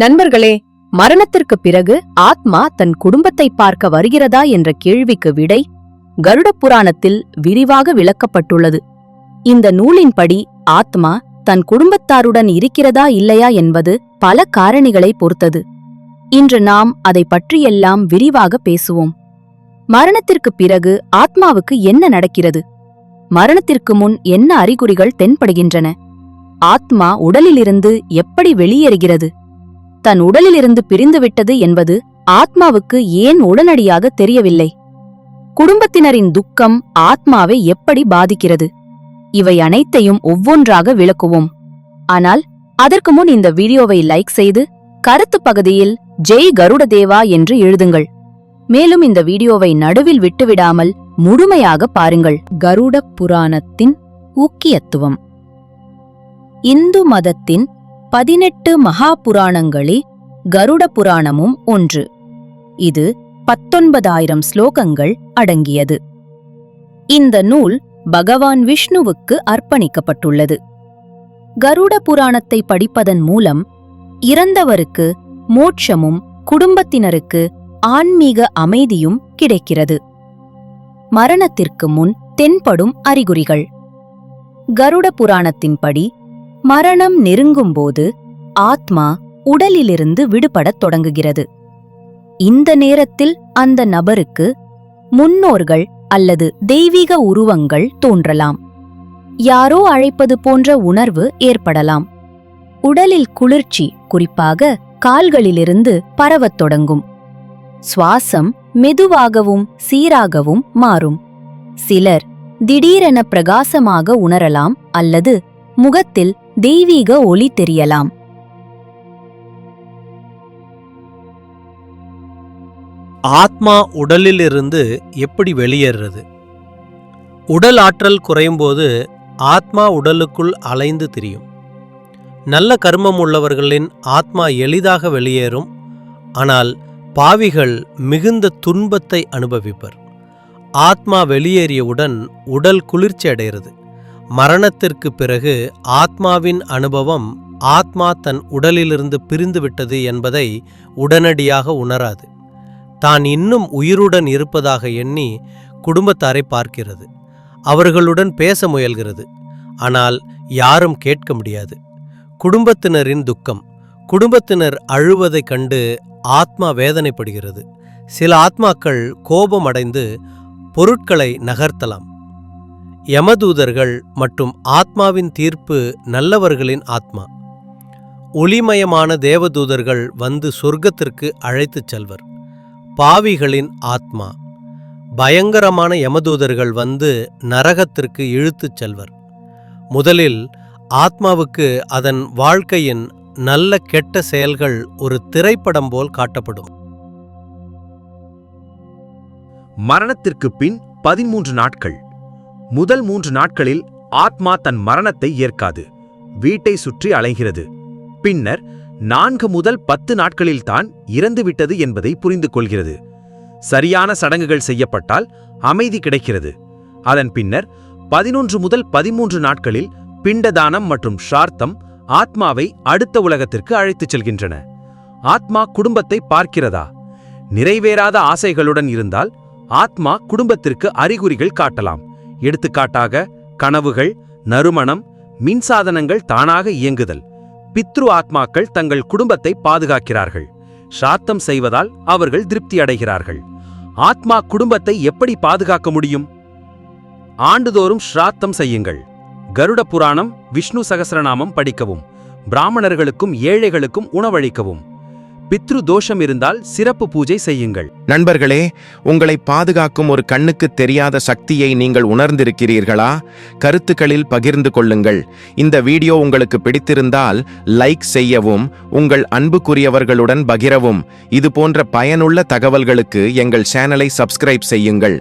நண்பர்களே மரணத்திற்கு பிறகு ஆத்மா தன் குடும்பத்தை பார்க்க வருகிறதா என்ற கேள்விக்கு விடை கருட புராணத்தில் விரிவாக விளக்கப்பட்டுள்ளது. இந்த நூலின்படி ஆத்மா தன் குடும்பத்தாருடன் இருக்கிறதா இல்லையா என்பது பல காரணிகளை பொறுத்தது. இன்று நாம் அதை பற்றியெல்லாம் விரிவாக பேசுவோம். மரணத்திற்கு பிறகு ஆத்மாவுக்கு என்ன நடக்கிறது? மரணத்திற்கு முன் என்ன அறிகுறிகள் தென்படுகின்றன? ஆத்மா உடலிலிருந்து எப்படி வெளியேறுகிறது? தன் உடலிலிருந்து பிரிந்துவிட்டது என்பது ஆத்மாவுக்கு ஏன் உடனடியாக தெரியவில்லை? குடும்பத்தினரின் துக்கம் ஆத்மாவை எப்படி பாதிக்கிறது? இவை அனைத்தையும் ஒவ்வொன்றாக விளக்குவோம். ஆனால் அதற்கு முன் இந்த வீடியோவை லைக் செய்து கருத்து பகுதியில் ஜெய் கருடதேவா என்று எழுதுங்கள். மேலும் இந்த வீடியோவை நடுவில் விட்டுவிடாமல் முழுமையாக பாருங்கள். கருட புராணத்தின் முக்கியத்துவம் இந்து மதத்தின் பதினெட்டு மகா புராணங்களில் கருட புராணமும் ஒன்று. இது பத்தொன்பதாயிரம் ஸ்லோகங்கள் அடங்கியது. இந்த நூல் பகவான் விஷ்ணுவுக்கு அர்ப்பணிக்கப்பட்டுள்ளது. கருட புராணத்தை படிப்பதன் மூலம் இறந்தவருக்கு மோட்சமும் குடும்பத்தினருக்கு ஆன்மீக அமைதியும் கிடைக்கிறது. மரணத்திற்கு முன் தென்படும் அறிகுறிகள். கருட புராணத்தின்படி மரணம் நெருங்கும்போது ஆத்மா உடலிலிருந்து விடுபடத் தொடங்குகிறது. இந்த நேரத்தில் அந்த நபருக்கு முன்னோர்கள் அல்லது தெய்வீக உருவங்கள் தோன்றலாம். யாரோ அழைப்பது போன்ற உணர்வு ஏற்படலாம். உடலில் குளிர்ச்சி குறிப்பாக கால்களிலிருந்து பரவத் தொடங்கும். சுவாசம் மெதுவாகவும் சீராகவும் மாறும். சிலர் திடீரென பிரகாசமாக உணரலாம் அல்லது முகத்தில் தெய்வீக ஒளி தெரியலாம். ஆத்மா உடலிலிருந்து எப்படி வெளியேறுறது? உடல் ஆற்றல் குறையும்போது ஆத்மா உடலுக்குள் அலைந்து திரியும். நல்ல கர்மம் உள்ளவர்களின் ஆத்மா எளிதாக வெளியேறும். ஆனால் பாவிகள் மிகுந்த துன்பத்தை அனுபவிப்பர். ஆத்மா வெளியேறியவுடன் உடல் குளிர்ச்சி அடைகிறது மரணத்திற்கு பிறகு ஆத்மாவின் அனுபவம் ஆத்மா தன் உடலிலிருந்து பிரிந்துவிட்டது என்பதை உடனடியாக உணராது. தான் இன்னும் உயிருடன் இருப்பதாக எண்ணி குடும்பத்தாரை பார்க்கிறது. அவர்களுடன் பேச முயல்கிறது. ஆனால் யாரும் கேட்க முடியாது. குடும்பத்தினரின் துக்கம். குடும்பத்தினர் அழுவதைக் கண்டு ஆத்மா வேதனைப்படுகிறது. சில ஆத்மாக்கள் கோபமடைந்து பொருட்களை நகர்த்தலாம். யமதூதர்கள் மற்றும் ஆத்மாவின் தீர்ப்பு நல்லவர்களின் ஆத்மா. ஒளிமயமான தேவதூதர்கள் வந்து சொர்க்கத்திற்கு அழைத்துச் செல்வர். பாவிகளின் ஆத்மா. பயங்கரமான யமதூதர்கள் வந்து நரகத்திற்கு இழுத்துச் செல்வர். முதலில் ஆத்மாவுக்கு அதன் வாழ்க்கையின் நல்ல கெட்ட செயல்கள் ஒரு திரைப்படம் போல் காட்டப்படும். மரணத்திற்கு பின் பதிமூன்று நாட்கள். முதல் மூன்று நாட்களில் ஆத்மா தன் மரணத்தை ஏற்காது வீட்டை சுற்றி அலைகிறது. பின்னர் நான்கு முதல் பத்து நாட்களில்தான் இறந்துவிட்டது என்பதை புரிந்து கொள்கிறது. சரியான சடங்குகள் செய்யப்பட்டால் அமைதி கிடைக்கிறது. அதன் பின்னர் பதினொன்று முதல் பதிமூன்று நாட்களில் பிண்டதானம் மற்றும் ஷார்த்தம் ஆத்மாவை அடுத்த உலகத்திற்கு அழைத்துச் செல்கின்றன. ஆத்மா குடும்பத்தை பார்க்கிறதா? நிறைவேறாத ஆசைகளுடன் இருந்தால் ஆத்மா குடும்பத்திற்கு அறிகுறிகள் காட்டலாம். எடுத்துக்காட்டாக கனவுகள் நறுமணம் மின்சாதனங்கள் தானாக இயங்குதல். பித்ரு ஆத்மாக்கள் தங்கள் குடும்பத்தை பாதுகாக்கிறார்கள். சாத்தம் செய்வதால் அவர்கள் திருப்தி அடைகிறார்கள். ஆத்மா குடும்பத்தை எப்படி பாதுகாக்க முடியும்? ஆண்டுதோறும் ஸ்ராத்தம் செய்யுங்கள். கருட புராணம் விஷ்ணு சகசரநாமம் படிக்கவும். பிராமணர்களுக்கும் ஏழைகளுக்கும் உணவளிக்கவும். பித்ரு தோஷம் இருந்தால் சிறப்பு பூஜை செய்யுங்கள். நண்பர்களே உங்களை பாதுகாக்கும் ஒரு கண்ணுக்கு தெரியாத சக்தியை நீங்கள் உணர்ந்திருக்கிறீர்களா? கருத்துக்களில் பகிர்ந்து கொள்ளுங்கள். இந்த வீடியோ உங்களுக்கு பிடித்திருந்தால் லைக் செய்யவும் உங்கள் அன்புக்குரியவர்களுடன் பகிரவும். இது போன்ற பயனுள்ள தகவல்களுக்கு எங்கள் சேனலை சப்ஸ்கிரைப் செய்யுங்கள்.